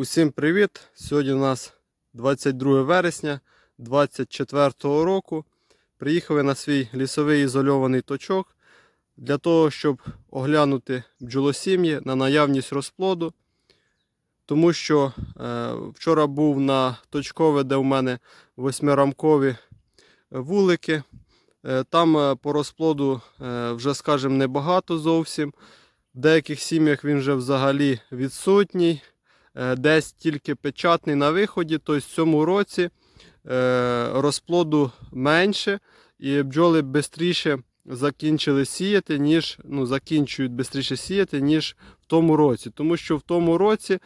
Усім привіт! Сьогодні у нас 22 вересня 2024 року. Приїхали на свій лісовий ізольований точок для того, щоб оглянути бджолосім'ї на наявність розплоду. Тому що е, вчора був на точкове, де в мене восьмирамкові вулики. Е, там е, по розплоду е, вже, скажімо, небагато зовсім. В деяких сім'ях він вже взагалі відсутній. Е, десь тільки печатний на виході, тобто в цьому році е, розплоду менше і бджоли швидше закінчили сіяти, ніж ну, закінчують швидше сіяти, ніж в тому році. Тому що в тому році е,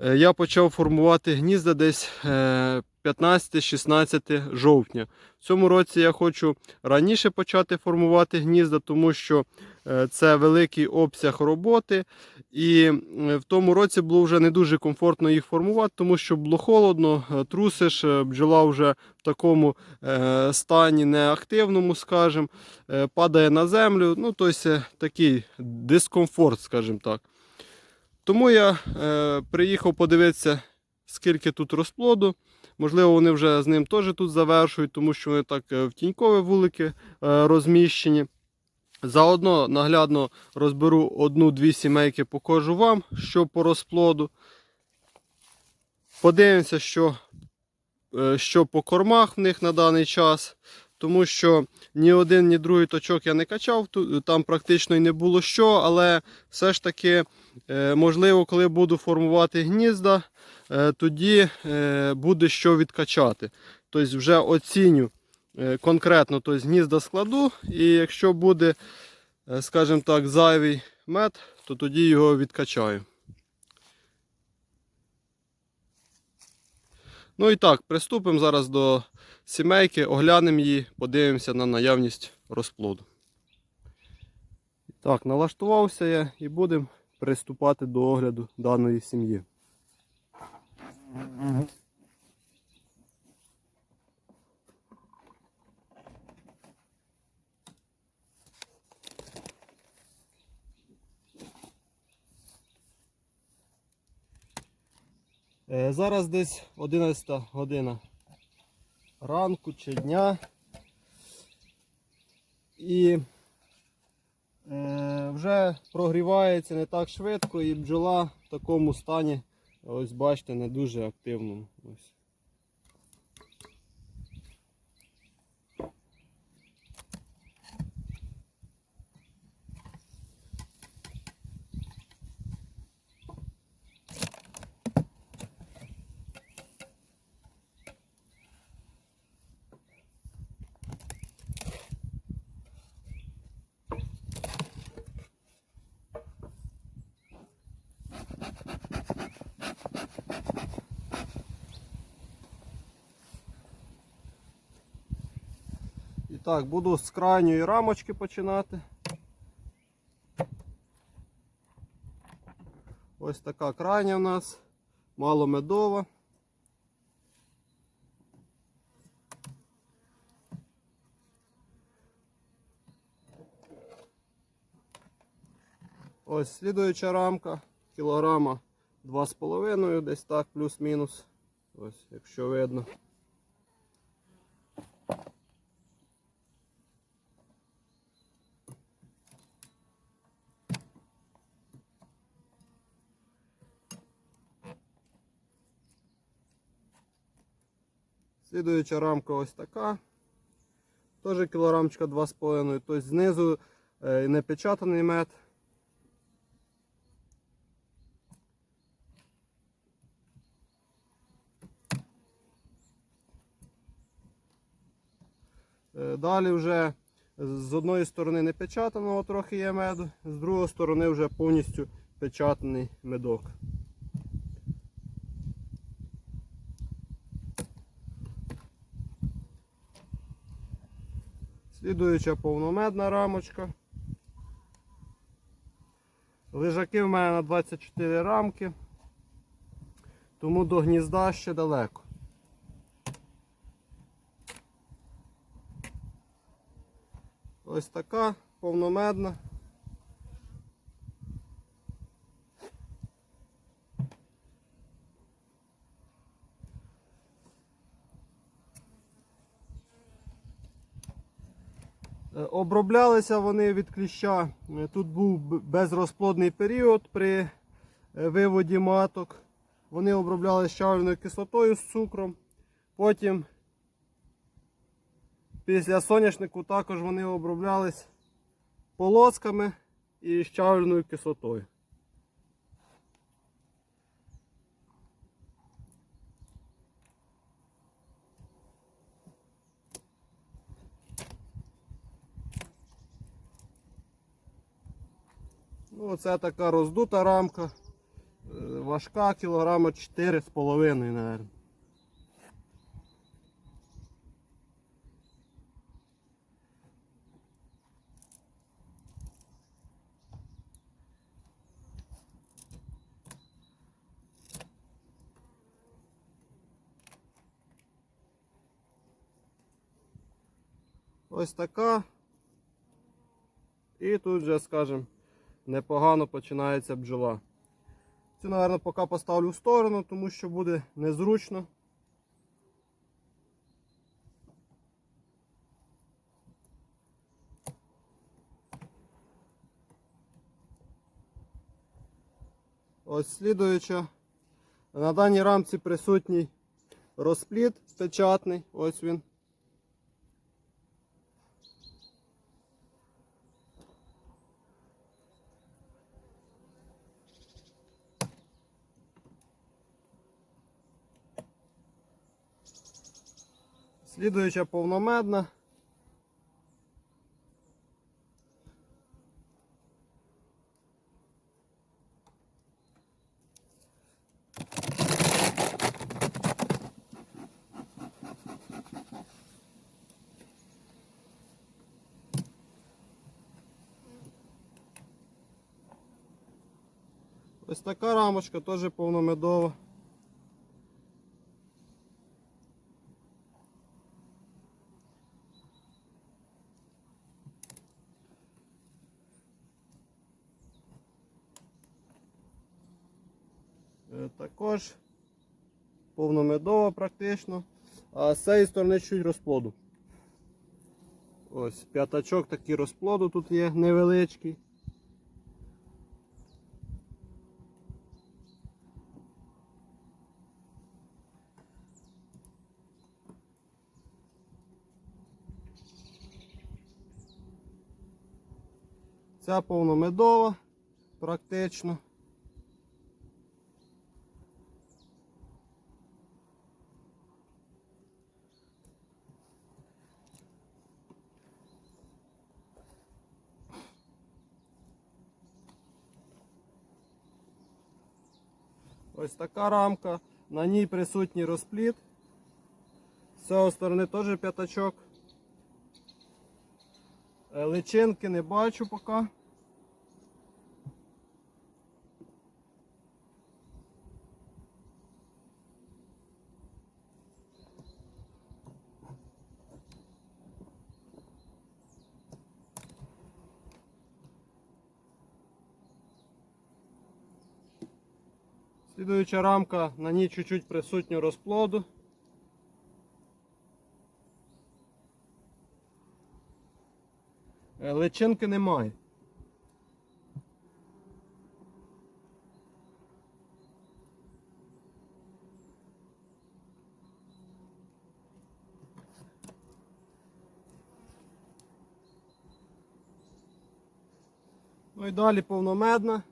я почав формувати гнізда десь е, 15-16 жовтня. В цьому році я хочу раніше почати формувати гнізда, тому що е, це великий обсяг роботи. І е, в тому році було вже не дуже комфортно їх формувати, тому що було холодно, е, трусиш, е, бджола вже в такому е, стані неактивному, скажімо, е, падає на землю. Ну, тобто е, такий дискомфорт, скажімо так. Тому я е, приїхав подивитися, скільки тут розплоду. Можливо, вони вже з ним теж тут завершують, тому що вони так е, в тінькові вулики е, розміщені. Заодно наглядно розберу одну-дві сімейки, покажу вам, що по розплоду. Подивимося, що, е, що по кормах в них на даний час. Тому що ні один, ні другий точок я не качав, там практично і не було що, але все ж таки, е, можливо, коли буду формувати гнізда, е, тоді е, буде що відкачати. Тобто вже оціню конкретно тобто, гнізда складу, і якщо буде, скажімо так, зайвий мед, то тоді його відкачаю. Ну і так, приступимо зараз до сімейки, оглянемо її, подивимося на наявність розплоду. Так, налаштувався я і будемо приступати до огляду даної сім'ї. Е, Зараз десь 11 година ранку чи дня. І е, вже прогрівається не так швидко і бджола в такому стані, ось бачите, не дуже активному. Ось. Так, буду з крайньої рамочки починати. Ось така крайня в нас, маломедова. Ось слідуюча рамка, кілограма 2,5, десь так, плюс-мінус. Ось, якщо видно. Слідуюча рамка ось така. Теж кілограмчика 2,5. Тобто знизу е, непечатаний мед. Е, Далі вже з одної сторони не печатаного трохи є меду, з другої сторони вже повністю печатаний медок. Слідуюча повномедна рамочка. Лежаки в мене на 24 рамки. Тому до гнізда ще далеко. Ось така повномедна. Оброблялися вони від кліща. Е, Тут був безрозплодний період при е, виводі маток. Вони оброблялися щавельною кислотою з цукром. Потім після соняшнику також вони оброблялись полосками і щавельною кислотою. Оце така роздута рамка. Е, Важка кілограма 4,5, мабуть. Ось така. І тут вже, скажімо, непогано починається бджола. Цю, мабуть, поки поставлю в сторону, тому що буде незручно. Ось слідуюча. На даній рамці присутній розпліт печатний. Ось він. Слідуюча повномедна. Ось така рамочка теж повномедова. Також повномедова практично. А з цієї сторони чуть розплоду. Ось п'ятачок такий розплоду тут є невеличкий. Ця повномедова практично. Ось така рамка. На ній присутній розпліт. З цієї сторони теж п'ятачок. Е, Личинки не бачу поки. Слідуюча рамка, на ній чуть-чуть присутньо розплоду. Е, Личинки немає. Ну і далі повномедна.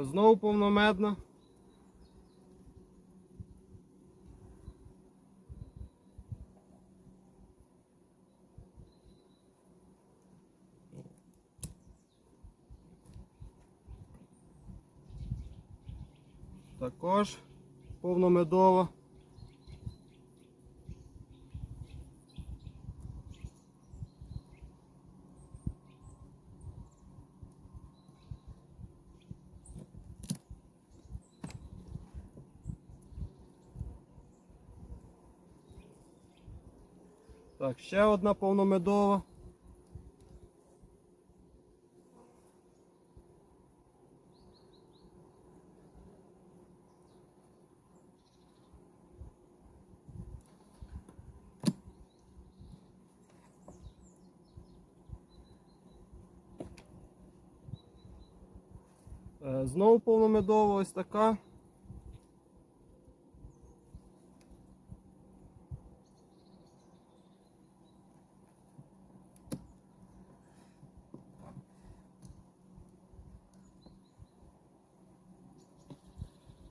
Знову повномедна. Також повномедова. Так, ще одна повномедова. Е, Знову повномедова ось така.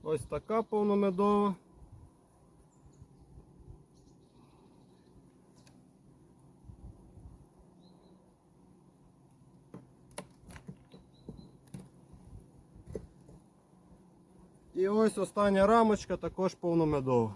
Ось така повномедова. І ось остання рамочка також повномедова.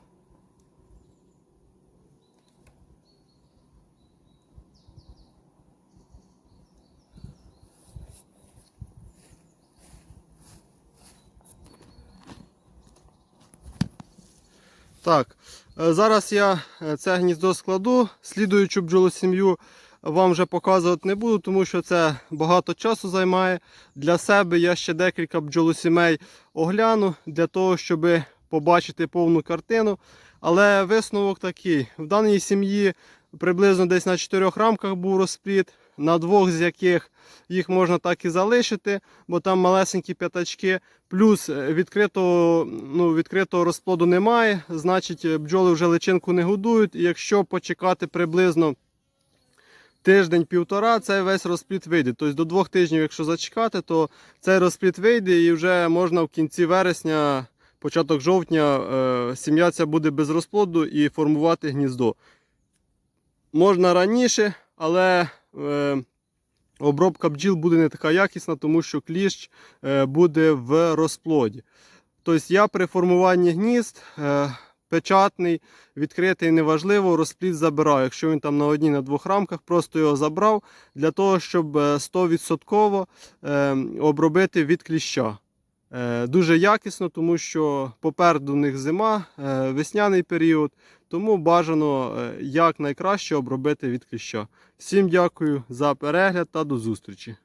Так, е, зараз я е, це гніздо складу. Слідуючу бджолосім'ю вам вже показувати не буду, тому що це багато часу займає. Для себе я ще декілька бджолосімей огляну для того, щоб побачити повну картину. Але висновок такий: в даній сім'ї приблизно десь на чотирьох рамках був розплід, на двох з яких їх можна так і залишити, бо там малесенькі п'ятачки. Плюс е, відкритого, ну, відкритого розплоду немає, значить е, бджоли вже личинку не годують. І якщо почекати приблизно тиждень-півтора, цей весь розплід вийде. Тобто до двох тижнів, якщо зачекати, то цей розплід вийде і вже можна в кінці вересня, початок жовтня, е, сім'я ця буде без розплоду і формувати гніздо. Можна раніше, але обробка бджіл буде не така якісна, тому що кліщ е, буде в розплоді. Тобто я при формуванні гнізд е, печатний, відкритий, неважливо, розплід забираю. Якщо він там на одній, на двох рамках, просто його забрав для того, щоб е, 100% е, обробити від кліща. Е, Дуже якісно, тому що попереду у них зима, е, весняний період, тому бажано як якнайкраще обробити від кліща. Всім дякую за перегляд та до зустрічі.